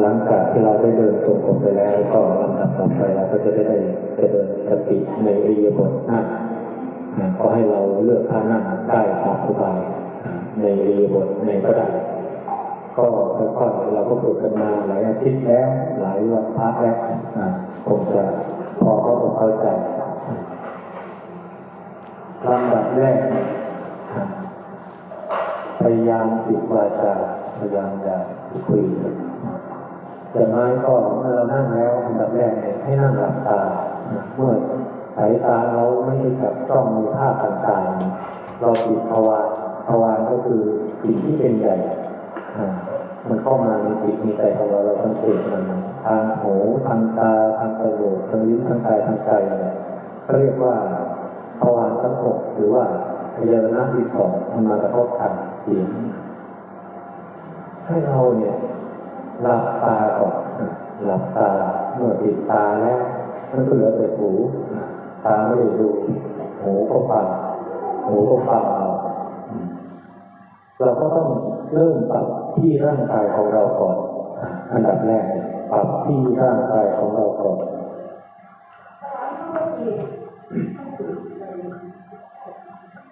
หลังจากที่เราได้เดินตรงผมไปแล้วก็ลำดับต่อไปเราก็จะได้ได้เดินสติในอิริยาบถนั่งอ่าขอให้เราเลือกท่านั่งได้ตามสบายในอิริยาบถในก็ได้ก็ค่อยๆเราก็ฝึกกันมาหลายอาทิตย์แล้ว หลายวันพักแล้วอ่าคงจะพอเขาเข้าใจลำดับแรก พยายามปิดวาจาพยายามอย่าคุยแต่ไม่ก็เมื่อเรานั่งแล้วอันดับแรกเนี่ยให้นั่งหลับตา เมื่อสายตาเราไม่ได้จับจ้องในภาพต่างๆ เราปิดภาวะภาวะก็คือสิ่งที่เป็นใหญ่มันเข้ามาในจิตในใจของเราเราสังเกตมันทางหูทางตาทางจมูกทางลิ้นทางกายทางใจเนี่ยเขาเรียกว่าภาวะทั้งหกหรือว่า พยานาที่สองมันมากระทบกันเสียงให้เราเนี่ยหลับตาก่อนหลับตาเมื่อปิดตาแล้วมันก็เหลือแต่หูตาไม่ได้ดูหูก็ฟังหูก็ฟังเอาเราก็ต้องเริ่มปรับที่ร่างกายของเราก่อน อันดับแรกปรับที่ร่างกายของเราก่อน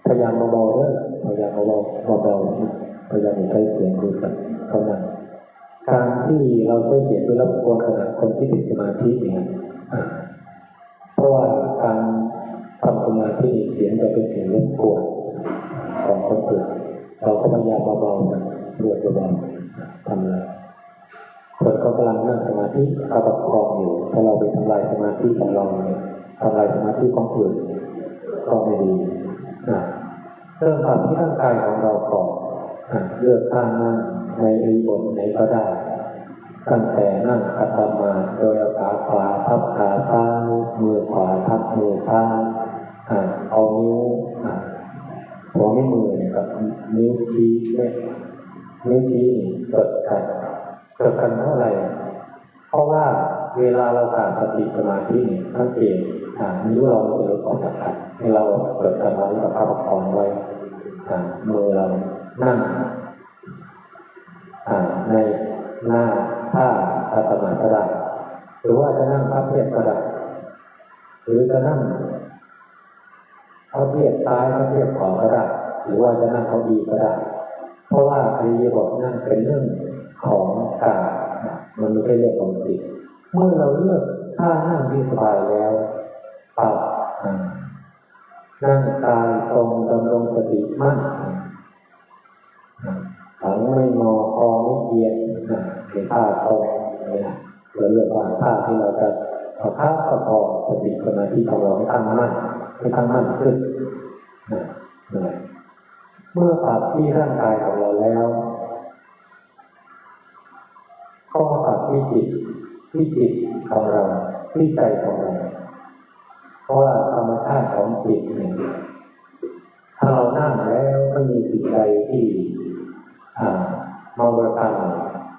พยายามเบาๆเด้อพยายามเบาๆเบาๆพยายามอย่าใช้เสียงดูกันเท่านั้นการที่เราใช้เสียงไปรบกวนขณะคนที่ติดสมาธิเนี่ยอะเพราะว่าการทำสมาธิเสียงจะเป็นเสียงรบกวนของคนอื่นเราก็พยายามเบาๆนะรวดเบาๆทำเลยคนเขากำลังนั่งสมาธิเขาประคองอยู่ ถ้าเราไปทำลายสมาธิของเราเนี่ยทำลายสมาธิของอื่นก็ไม่ดีนะ เริ่มปรับที่ร่างกายของเราก่อนเลือกท่านั่งในอิบถไหนก็ได้ตั้งแต่นั่งขัดสมาโดยเอาขาขวาทับขาซ้ายมือขวาทับมือซ้ายเอานิ้วอะหัวไม่มือเนี่ยกับนิ้วชี้เนี่ยนิ้วชี้เกิดกันเกิดกันเท่าไหร่เพราะว่า เวลาเราขาดสติสมาธิเนี่ยสังเกตอ่านิ้วเราจะลดออกจากกันให้เราเกิดกันไว้กับภาพประคองไว้มือเรานั่งในหน้าท่าอาตมาก็ได้หรือว่าจะนั่งพับเพียบก็ได้หรือจะนั่งเขาเทียบซ้ายเขาเทียบขวาก็ได้หรือว่าจะนั่งเขาดีก็ได้ เพราะว่าอริยบทนั่นเป็นเรื่องของกายมันไม่ใช่เรื่องของจิต เมื่อเราเลือกท่านั่งที่สบายแล้วปรับนั่งกายตรงดำรงสติมั่นหลังไม่งอคอไม่เอียงอ่าเป็นท่าตรงเนี่ยเราเลือกว่าท่าที่เราจะเอาท่าประกอบสติสมาธิของเราให้ตั้งมั่นให้ตั้งมั่นขึ้นนะนะเมื่อปรับที่ร่างกายของเราแล้ว ก็ปรับที่จิต ที่จิตของเราที่ใจของเราเพราะว่าธรรมชาติของจิตเนี่ยถ้าเรานั่งแล้วไม่มีสิ่งใดที่อ่ามาบริกรรม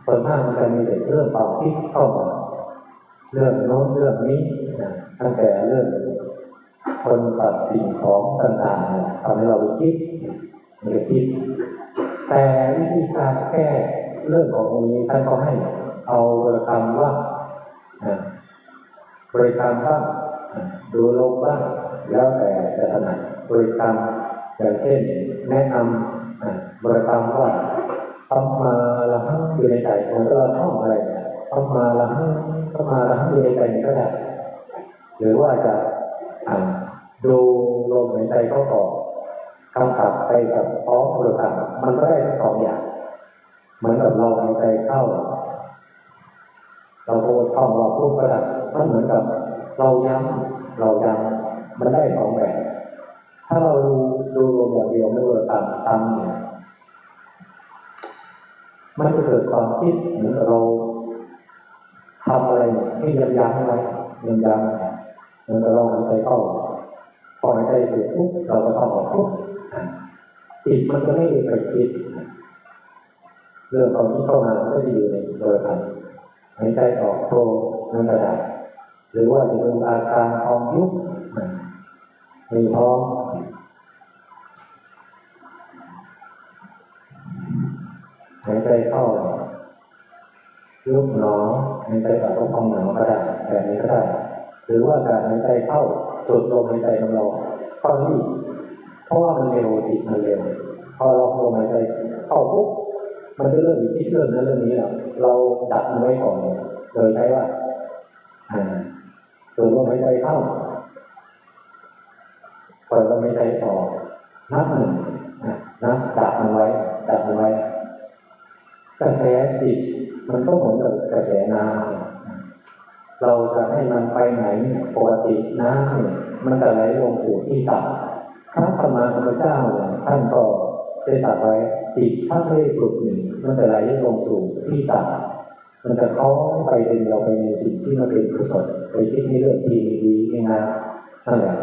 ส่วนมากมันจะมีแต่เรื่องความคิดเข้ามาเรื่องโน้นเรื่องนี้นะตั้งแต่เรื่องคนตัดสิ่งของต่างๆทำให้เราคิดมันจะคิด แต่วิธีการแก้เรื่องของตรงนี้ท่านก็ให้เอาบริกรรมว่า บริกรรมบ้างดูลมบ้างแล้วแต่จะถนัดบริกรรมอย่างเช่นแนะนำบริกรรมว่าทำมาละหังอยู่ในใจเหมือนเราท่องอะไรเนี่ยทำมาละหังทำมาละหังอยู่ในใจก็ได้หรือว่าจะดูลมหายใจเข้าออกกำกับไปกับพร้อมบริกรรมมันก็ได้ทั้งสองอย่างเหมือนกับเราหายใจเข้า ท่องเราพูดก็ได้มันเหมือนกับ เราย้ำเราย้ำมันได้สองแบบถ้าเราดูดูลมอย่างเดียวไม่บริกรรมทำเนี่ยมันจะเกิดความคิดเหมือนเราทำอะไรที่ย้ำย้ำไว้ย้ำย้ำเหมือนกับเราหายใจเข้าพอหายใจเสร็จปุ๊บเราก็ท่องออกปุ๊บจิตมันจะไม่ไปคิดเรื่องของที่เข้ามาไม่ได้อยู่ในบริกรร หายใจออกโทนั่นก็ได้หรือว่าจะดูอาการพองยุบมีพร้อมหายใจเข้ายุบหนอหายใจออกก็พองหนอก็ได้แบบนี้ก็ได้ หรือว่าการหายใจเข้าสูดลมหายใจของเราเข้าที่เพราะว่ามันเร็วจิตมันเร็วพอเราลมหายใจเข้าปุ๊บ มันจะเริ่มมีคิดเรื่องนั้นเรื่องนี้แล้วเราดับมันไว้ก่อนโดยใช้ว่าอ่าสูดลมหายใจเข้าเปิดลมหายใจออกนับหนึ่งนะนับดับมันไว้ดับมันไว้กระแสจิตมันก็เหมือนกับกระแสน้ำเราจะให้มันไปไหนปกติน้ำเนี่ยมันจะไหลลงสู่ที่ต่ำพระสมมาสัมพุทธเจ้าท่านก็ได้ตรัสไว้ จิตถ้าไม่ได้ฝึกหนึ่งมันจะไหลลงสู่ที่ต่ำมันจะคล้องไปเดินเราไปในสิ่งที่มันเป็นกุศลไปคิดในเรื่องที่ดีๆงนั่นแหละ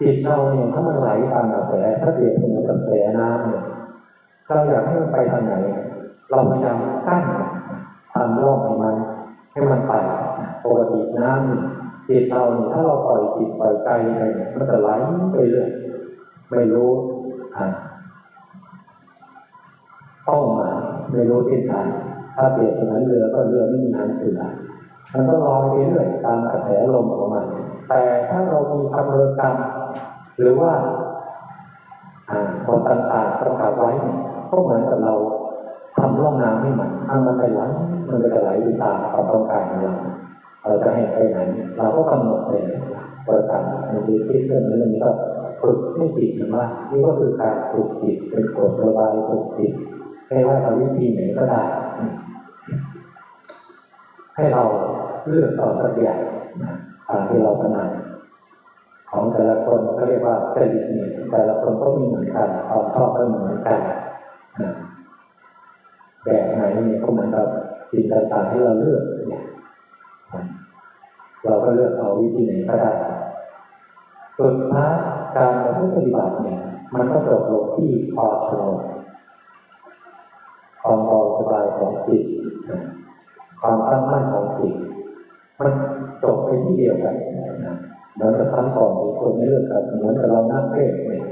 จิตเราเนี่ยถ้ามันไหลตามกระแสถ้าเปรียบเสมือนกระแสน้ำเนี่ยเราอยากให้มันไปทางไหน เราพยายามกั้นทำร่องให้มัน ให้มันไปปกติน้ำจิตเราเนี่ยถ้าเราปล่อยจิตปล่อยใจไปเนี่ยมันจะไหลไปเรื่อยไม่รู้อ่า เป้ามาไม่รู้ทิศทางถ้าเปรียบเสมือนเรือก็เรือไม่มีหางเสือมันก็ลอยไปเรื่อยตามกระแสลมของมัน แต่ถ้าเรามีความเร็วกรรมหรือว่าอ่าพอต่างๆประกาศไว้ก็เหมือนกับเราทำร่องน้ำให้มันถ้ามันไปไหลมันก็จะไหลไปตามความต้องการของเราเราจะให้ไปไหนเราก็กำหนดเลยประการในที่เรื่องนี้เรื่องนี้ก็ฝึกให้จิตมันว่านี่ก็คือการฝึกจิตเป็นกฎระบายฝึกจิต ไม่ว่าจะวิธีไหนก็ได้ ให้เราเลือกเอาสักอย่างตามที่เราถนัดของแต่ละคนก็เรียกว่าจริตเนี่ยแต่ละคนก็มีเหมือนกันความชอบก็เหมือนกันแบบไหนเนี่ยก็เหมือนกับสิ่งต่างๆที่เราเลือกเนี่ยเราก็เลือกเอาวิธีไหนก็ได้สุดท้ายการปฏิบัติเนี่ย มันก็จบลงที่ความสงบ ความเบาสบายของจิตความตั้งมั่นของจิตมันจบไปที่เดียวกันนะเหมือนกับครั้งก่อนคนเลือกกันเหมือนกับเรานับเลขเนี่ย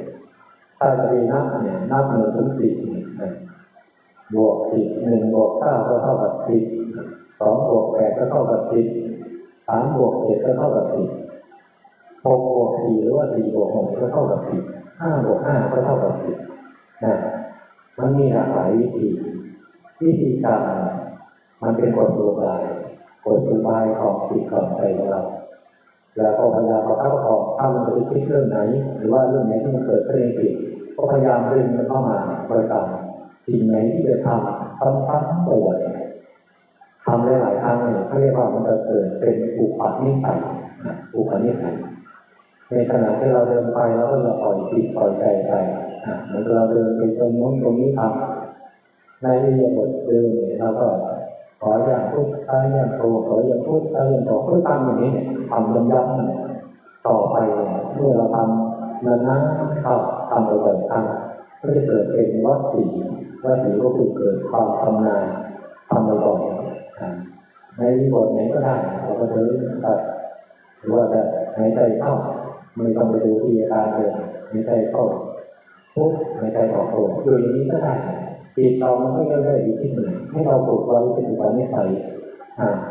ถ้าจะไปนับเนี่ยนับหนึ่งถึงสิบเนี่ยบวกสิบหนึ่งบวกเก้าก็เท่ากับสิบสองบวกแปดก็เท่ากับสิบสามบวกเจ็ดก็เท่ากับสิบหกบวกสี่หรือว่าสี่บวกหกก็เท่ากับสิบห้าบวกห้าก็เท่ากับสิบนะ มันมีหลากหลายวิธี วิธีการมันเป็นกฎสุบายกฎสุบายของจิตของใจของเราแล้วก็พยายามประคับประคองถ้ามันจะไปคิดเรื่องไหน หรือว่าเรื่องไหนที่มันเกิดขึ้นในจิตก็พยายามดึงมันเข้ามาบริกรรมสิ่งไหนที่จะทำซ้ำๆบ่อยทำหลายๆครั้งเนี่ยเขาเรียกว่ามันจะเกิดเป็นอุปนิสัยอุปนิสัยในขณะที่เราเดินไปเราก็จะปล่อยจิตปล่อยใจไป เหมือนเราเดินไปตรงโน้นตรงนี้ทำในเรียบทเดิมเนี่ยเราก็ขออย่างพุทธาอย่างโตขออย่างพุทธาอย่างโตก็ทำอย่างนี้เนี่ยทำย้ำๆต่อไปเมื่อเราทำนานๆเข้าทำบ่อยๆครั้งก็จะเกิดเป็นวัตถีวัตถีก็คือเกิดความทำนานทำบ่อยๆในบทไหนก็ได้เราก็เดินไปหรือว่าจะหายใจเข้าไม่ต้องไปดูที่อาการเลยหายใจเข้า ปุ๊บหายใจออกตัวอยู่อย่างนี้ก็ได้จิตเรามันก็เรื่อยๆอยู่ที่หนึ่งให้เราปลูกไว้เป็นอุปนิสัย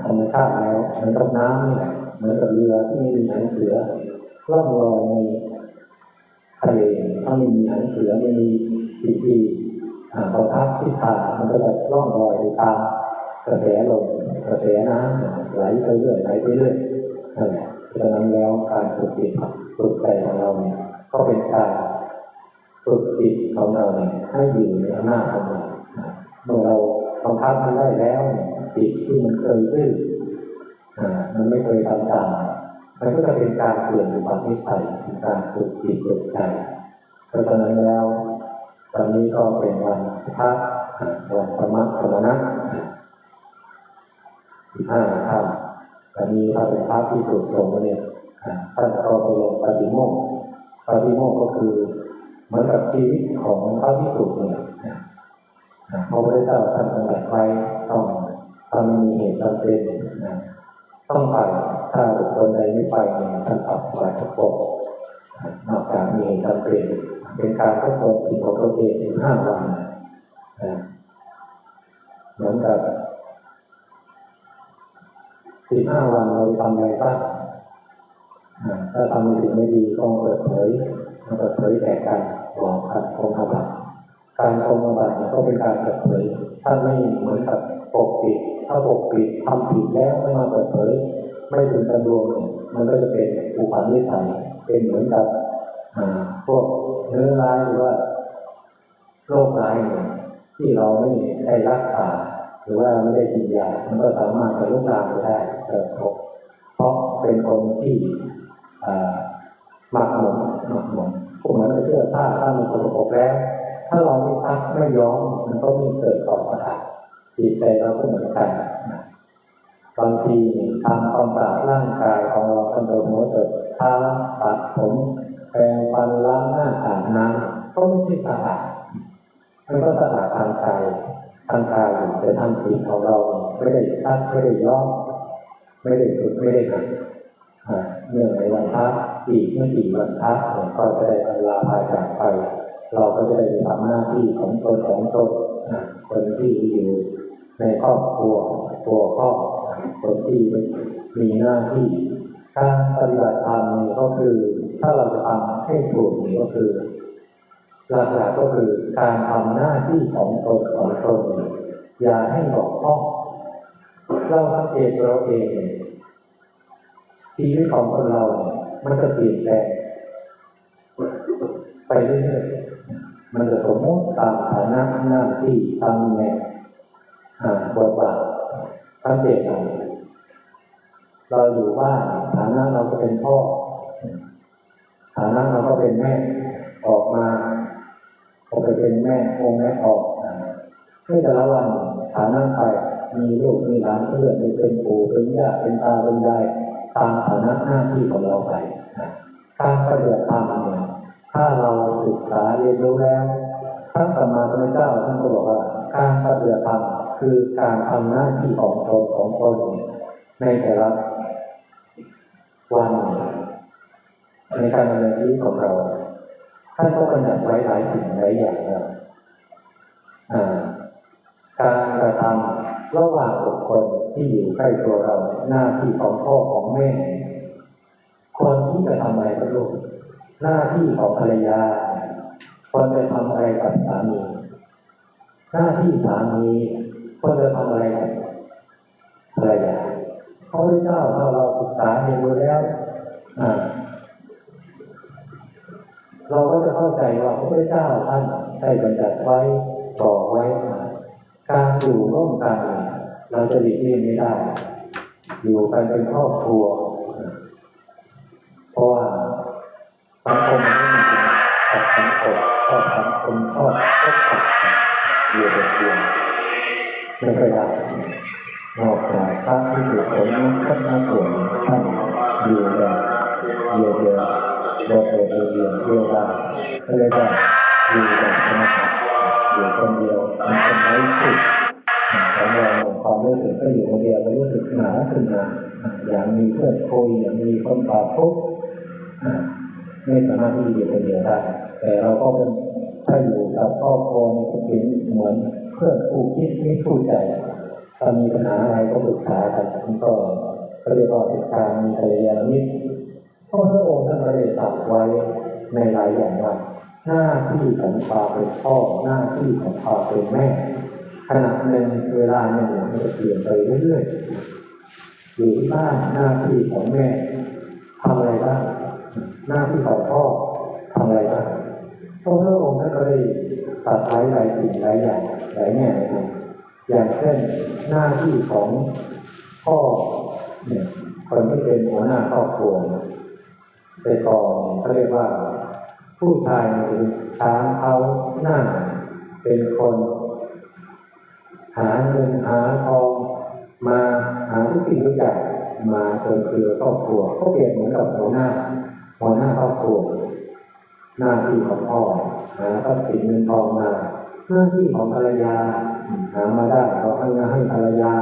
ธรรมชาติแล้วเหมือนกับน้ำนี่แหละเหมือนกับเรือที่มีหางเสือล่องลอยในทะเลถ้ามีหางเสือม่มีสิ่งที่ประทับทิศทางมันก็จะล่องลอยไปตามกระแสลมกระแสน้ำไหลไปเรื่อยไหลไปเรื่อยนั่นแหละดังนั้นแล้วการฝึกจิตฝึกใจของเราเนี่ยก็เป็นการ ฝึกจิตของเราเนี่ยให้อยู่ในอำนาจของเราเมื่อเราบังคับมันได้แล้วเนี่ยจิตที่มันเคยดื้อมันไม่เคยทำตามมันก็จะเป็นการเปลี่ยนอุปนิสัยเป็นการฝึกจิตฝึกใจเพราะฉะนั้นแล้ววันนี้ก็เป็นวันพระวันธรรมะธรรมนะสิบห้าค่ำวันนี้ถ้าเป็นพระที่ถูกส่งมเนี่ยท่านก็ไปลงปฏิโมกปฏิโมกก็คือ เหมือนกับชีวิตของพระที่ถูกเนี่ยพระพุทธเจ้าท่านตรัสไว้ต้องถ้าไม่มีเหตุจำเป็นต้องไปถ้าบุคคลใดไม่ไปเนี่ยท่านตัดไปทุกคนนอกจากมีเหตุจำเป็นเป็นการทดสอบสิ่งของตัวเองถึงห้าวันเหมือนกับสิบห้าวันเราทำอะไรบ้างถ้าทำในสิ่งไม่ดีก็เปิดเผยเปิดเผยแก่กัน บอกกันคงอาบัติการคงอาบัติเนี่ยก็เป็นการเปิดเผยถ้าไม่เหมือนกับปกปิดถ้าปกปิดทำผิดแล้วไม่มาเปิดเผยไม่ถึงกันรวมเนี่ยมันก็จะเป็นอุปนิสัยเป็นเหมือนกับอ่าพวกเนื้อร้ายหรือว่าโรคร้ายที่เราไม่ได้รักษาหรือว่าไม่ได้กินยามันก็สามารถจะลุกลามไปได้เกิดผลเพราะเป็นคนที่อ่าหมักหมมหมักหมม พวกมันเชื่อถ้าถ้ามันสกปรกแล้ว ถ้าเราไม่ซักไม่ย้อมมันก็ไม่เกิดต่อประทานจิตใจเราก็เหมือนกันบางทีทำความสะอาดร่างกายของเราตั้งแต่หัวจนเท้าตัดผมแปรงฟันล้างหน้าอาบน้ำก็ไม่ใช่สะอาดมันก็สะอาดทางกายทางกายแต่ทางจิตของเราไม่ได้ซักไม่ได้ย้อมไม่ได้ฝึกไม่ได้หัดอ่าเนื่องในวันพระ อีกไม่กี่วันพระเนี่ยก็จะได้ลาภายจากไป เราก็จะได้ไปทำหน้าที่ของตนของตนคนที่อยู่ในครอบครัวตัวครอบคนที่มีหน้าที่การปฏิบัติธรรมนี่ก็คือ ถ้าเราจะทำให้ถูกนี่ก็คือหลักๆก็คือการทำหน้าที่ของตนของตนอย่าให้บกพ่องเราสังเกตเราเองชีวิตของคนเราเนี่ย มันจะเปลี่ยนแปลงไปเรื่อยๆมันจะสมมติตามฐานะหน้าที่ตำแหน่งอ่าบทบาทสังเกตเอาเราอยู่บ้านฐานะเราก็เป็นพ่อฐานะเราก็เป็นแม่ออกมาออกไปเป็นแม่องแม่ออกในแต่ละวันฐานะไปมีลูกมีหลานเพื่อนเป็นปู่เป็นย่าเป็นตาเป็นยาย ตามฐานะหน้าที่ของเราไปการปฏิบัติธรรมเนี่ยถ้าเราศึกษาเรียนรู้แล้วท่านสัมมาสัมพุทธเจ้าท่านก็บอกว่า การปฏิบัติธรรมคือการทำหน้าที่ของตนของตนเนี่ยในแต่ละวันในการดำเนินชีวิตของเราท่านก็กำหนดไว้หลายสิ่งหลายอย่างนะการกระทำ ระหว่างบุคคลที่อยู่ใกล้ตัวเราหน้าที่ของพ่อของแม่คนที่จะทำอะไรกับลูกหน้าที่ของภรรยาควรจะทำอะไรกับสามี หน้าที่สามีควรจะทำอะไรกับภรรยาพระพุทธเจ้าถ้าเราศึกษาเรียนรู้แล้วเราก็จะเข้าใจว่าพระพุทธเจ้าท่านได้บัญญัติไว้บอกไว้มาการอยู่ร่วมกัน เราจะหลีกเลี่ยงไม่ได้ อยู่กันเป็นครอบครัว เพราะว่าสังคมมันไม่มีขัดสังคมชอบสังคมชอบก็ขัดกันอยู่เป็นเดียวไม่เคยได้นอกจากพระที่อยู่ผลท่านมาส่วนท่านอยู่แบบเดียวเดียวบอกเลยเดียวเดียวเดียวได้ก็เลยว่าอยู่แบบธรรมชาติอยู่คนเดียวมีคนไร้สุดของเรา ความรู้สึกก็อยู่คนเดียวก็รู้สึกหนาขึ้นมาอย่างมีเพื่อนคุยอย่างมีคนตอบทุกไม่สามารถที่จะอยู่คนเดียวได้แต่เราก็เป็นถ้าอยู่กับครอบครัวนี่ก็เป็นเหมือนเพื่อนคู่คิดไม่คู่ใจถ้ามีปัญหาอะไรก็ปรึกษากันก็ก็เรียกว่าเป็นการมีกัลยาณมิตรพราะพระองค์ท่านได้ตรัสไว้ในหลายอย่างว่าหน้าที่ของความเป็นพ่อหน้าที่ของความเป็นแม่ ขณะหนึ่งเวลาหนึ่งมันจะเปลี่ยนไปเรื่อยๆอยู่ที่บ้านหน้าที่ของแม่ทำอะไรบ้างหน้าที่ของพ่อทำอะไรบ้างพระพระองค์ท่านก็ได้ตรัสไว้หลายสิ่งหลายอย่างหลายแง่เลยอย่างเช่นหน้าที่ของพ่อเนี่ยคนที่เป็นหัวหน้าครอบครัวแต่ก่อนเขาเรียกว่า ผู้ชายคือช้างเขาหน้า เป็นคน หาเงินหาทองมาหาทุกสิ่งทุกอย่างมาจนคือครอบครัวก็เปรียบเหมือนกับหัวหน้าหัวหน้าครอบครัวหน้าที่ของพ่อหาทรัพย์สินเงินทองมาหน้าที่ของภรรยาหามาได้ก็ให้ให้ภรรยา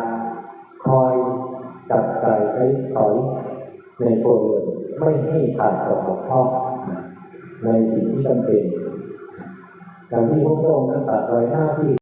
คอยจับใจใช้สอยในครัวเรือนไม่ให้ขาดตกบกพร่องในสิ่งที่จำเป็นอย่างที่พระองค์ท่านตรัสไว้หน้าที่